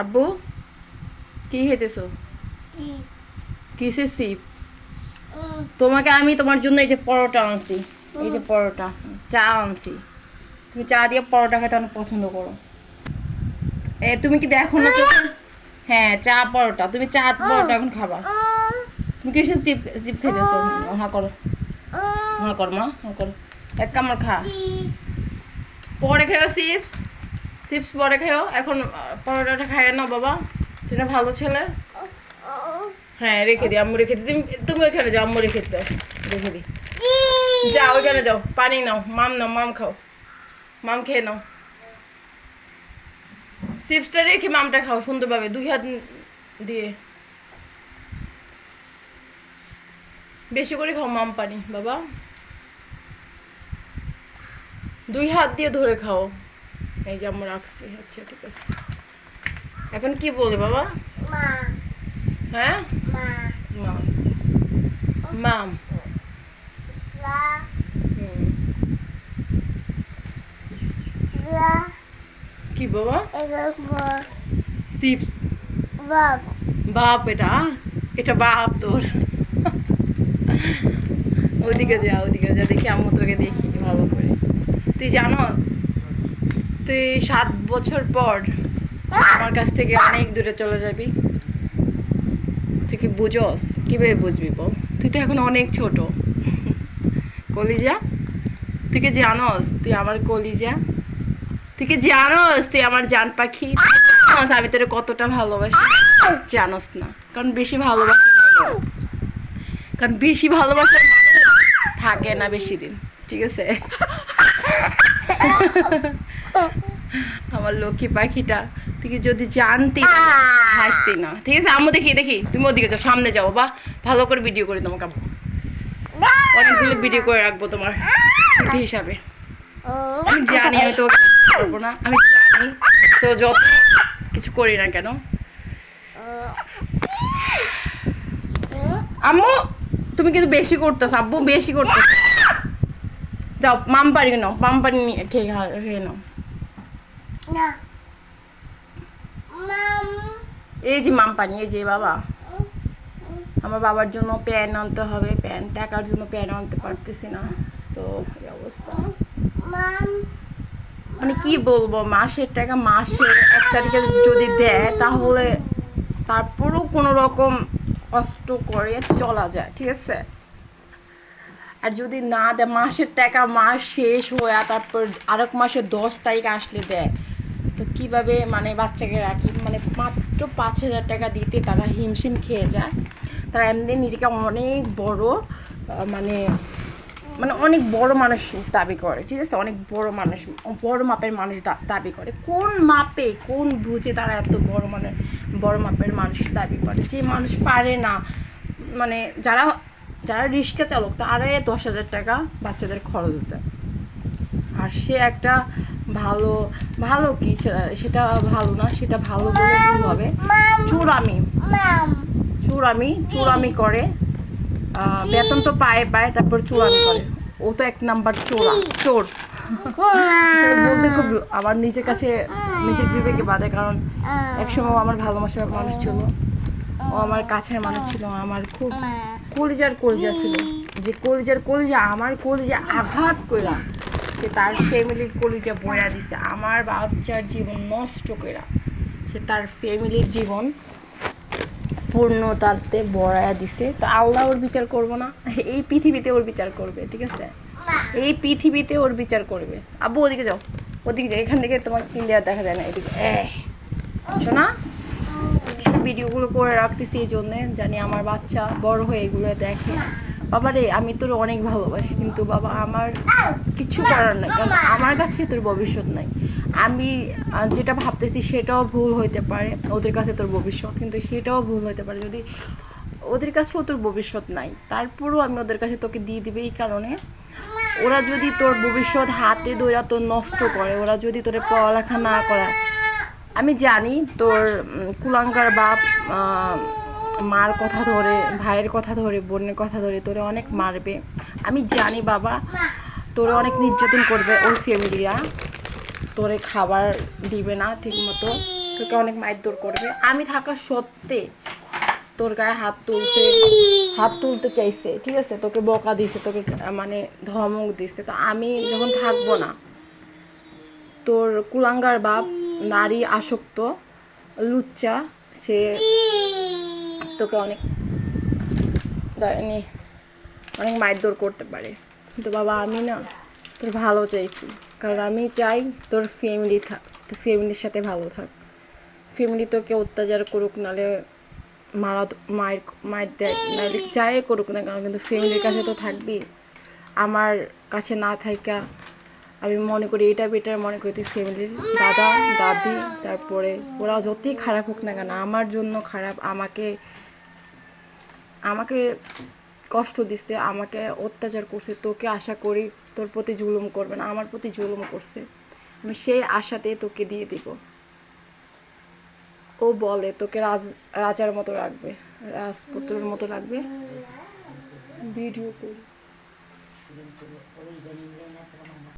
আব্বু কি খেতেছো? কি? কিসের সিপ তোমাকে আমি তোমার জন্য এই যে পরোটা আনছি। এই যে পরোটা চা আনছি। তুমি চা দিয়ে পরোটা খেতে অনেক পছন্দ করো। এ তুমি কি দেখো না হ্যাঁ চা পরোটা। তুমি চা পরোটা এখন খাবা। তুমি কিসের চিপ চিপ খেতেছো? হ্যাঁ করো। হ্যাঁ করো মা হ্যাঁ করো। এক কামড় খা। পরে খেয়ে চিপস চিপস পরে খেও এখন পরোটাটা খায় না বাবা। তুমি ভালো ছেলে। হ্যাঁ রেখে দিই আম্মু রেখে দিই তুমি তুমি ওইখানে যাও, আম্মু রেখে দাও রেখে দিই? যাও, ওইখানে যাও। পানি নাও। মাম নাও, মাম খাও। মাম খেয়ে নাও। চিপসটা রেখে মামটা খাও সুন্দরভাবে। দুই হাত দিয়ে। বেশি করে খাও মাম পানি, বাবা। দুই হাত দিয়ে ধরে খাও। এই যে আমরা রাখছি আচ্ছা ঠিক আছে। এখন কি বলে বাবা? মা। হ্যাঁ? মা। মাম মাম কি বাবা? চিপস। বাপ। বাপ এটা এটা বাপ তোর। ওদিকে যা ওদিকে যা দেখি আমি তোকে দেখি ভালো করে। তুই জানস? তুই সাত বছর পর আমার কাছ থেকে অনেক দূরে চলে যাবি। তুই কি বুঝস? কীভাবে বুঝবি বল? তুই তো এখন অনেক ছোট। কলিজা, তুই কি জানস? তুই আমার কলিজা। তুই কি জানস? তুই আমার জান পাখি। আমি তোর কতটা ভালোবাসি। জানোস না। কারণ বেশি ভালোবাসা কারণ বেশি ভালোবাসা থাকে না বেশি দিন। ঠিক আছে? আমার লক্ষ্মী পাখিটা, তুই যদি জানতি হাসতি না। ঠিক আছে, আম্মু দেখি দেখি, তুমি ওদিকে যাও, সামনে যাও বা ভালো করে ভিডিও করে তোমাকে আম্মু। অনেকগুলো ভিডিও করে রাখব তোমার স্মৃতি হিসাবে। আমি জানি, আমি তোকে করব না, আমি জানি, তো যত কিছু করি না কেন। আম্মু, তুমি কিন্তু বেশি করতেছ, আব্বু বেশি করতেছ। যাও মাম পানি নাও মাম পানি নিয়ে খেয়ে খেয়ে নাও। না। এই যে মাম পানি এই যে বাবা। আমার বাবার জন্য প্যান আনতে হবে প্যান টাকার জন্য প্যান আনতে পারতেছি না। তো এই অবস্থা। মানে কি বলব মাসের টাকা মাসে এক তারিখে যদি দেয় তাহলে তারপরেও কোনো রকম কষ্ট করে চলা যায় ঠিক আছে? আর যদি না দেয় মাসের টাকা মাস শেষ হয়ে তারপর আরেক মাসে দশ তারিখ আসলে দেয় কীভাবে মানে বাচ্চাকে রাখি? মানে মাত্র পাঁচ হাজার টাকা দিতে তারা হিমশিম খেয়ে যায়। তারা এমনি নিজেকে অনেক বড় মানে মানে অনেক বড় মানুষ দাবি করে, ঠিক আছে? অনেক বড় মানুষ, বড় মাপের মানুষ দাবি করে। কোন মাপে, কোন বুঝে তারা এত বড় মানে বড় মাপের মানুষ দাবি করে? যে মানুষ পারে না মানে যারা যারা রিক্সা চালক তারা দশ হাজার টাকা বাচ্চাদের খরচ দেয়। আর সে একটা ভালো ভালো কি সেটা ভালো না সেটা ভালো বলে ভুল হবে। চুরামি। চুরামি চুরামি করে বেতন তো পায় পায়, তারপর চুরামি করে। ও তো এক নাম্বার চোরা, চোর। বলতে খুব আমার নিজের কাছে, নিজের বিবেকে বাদে কারণ একসময় আমার ভালোবাসার মানুষ ছিল। ও আমার কাছের মানুষ ছিল, আমার খুব কলিজার কলিজা ছিল। যে কলিজার কলিজা, আমার কলিজা আঘাত কইরা সে তার ফ্যামিলির কলিজা বয়া দিছে। আমার বাচ্চার জীবন নষ্ট কইরা সে তার ফ্যামিলির জীবন পূর্ণতাতে বড়ায়া দিছে। তো আল্লাহ ওর বিচার করব না, এই পৃথিবীতে ওর বিচার করবে, ঠিক আছে? এই পৃথিবীতে ওর বিচার করবে। আব্বু, ওদিকে যাও ওদিকে যাও, এখান থেকে তোমার ক্লিয়ার দেখা যায় না, এদিকে। শোনা? ভিডিওগুলো করে রাখতেছি এই জন্যে, জানি আমার বাচ্চা বড় হয়ে এগুলো দেখে। বাবা রে আমি তোর অনেক ভালোবাসি, কিন্তু বাবা, আমার কিছু করার নাই। কারণ আমার কাছে তোর ভবিষ্যৎ নাই। আমি যেটা ভাবতেছি সেটাও ভুল হইতে পারে, ওদের কাছে তোর ভবিষ্যৎ, কিন্তু সেটাও ভুল হইতে পারে। যদি ওদের কাছেও তোর ভবিষ্যৎ নাই, তারপরেও আমি ওদের কাছে তোকে দিয়ে দিবে এই কারণে, ওরা যদি তোর ভবিষ্যৎ হাতে ধরে তোর নষ্ট করে, ওরা যদি তোর পড়ালেখা না করা আমি জানি তোর কুলাঙ্কার বাপ মার কথা ধরে, ভাইয়ের কথা ধরে, বোনের কথা ধরে তোরে অনেক মারবে। আমি জানি বাবা, তোরে অনেক নির্যাতন করবে ওই ফ্যামিলিরা তোরে খাবার দিবে না ঠিক মতো তোকে অনেক মারধর করবে। আমি থাকা সত্ত্বে তোর গায়ে হাত তুলছে, হাত তুলতে চাইছে, ঠিক আছে? তোকে বকা দিছে, তোকে মানে ধমক দিছে। তো আমি যখন থাকব না, তোর কুলাঙ্গার বাপ নারী আসক্ত, লুচ্চা, সে তোকে অনেক অনেক মারধর করতে পারে। কিন্তু বাবা, আমি না তোর ভালো চাইছি। কারণ আমি চাই তোর ফ্যামিলি থাক, তোর ফ্যামিলির সাথে ভালো থাক। ফ্যামিলি তোকে অত্যাচার করুক নালে মারা, মায়ের মায়ের দেয় নাহলে যাই করুক না কেন, কিন্তু ফ্যামিলির কাছে তো থাকবি। আমার কাছে না থাকা আমি মনে করি এটা বেটার মনে করি তুই ফ্যামিলির দাদা, দাদি, তারপরে ওরা যতই খারাপ হোক না কেন, আমার জন্য খারাপ, আমাকে আমাকে কষ্ট দিচ্ছে, আমাকে অত্যাচার করছে, তোকে আশা করি তোর প্রতি জুলুম করবে না, আমার প্রতি জুলুম করছে। আমি সেই আশাতে তোকে দিয়ে দিব। ও বলে, তোকে রাজ, রাজার মতো রাখবে, রাজপুত্রের মতো রাখবে। ভিডিও করি।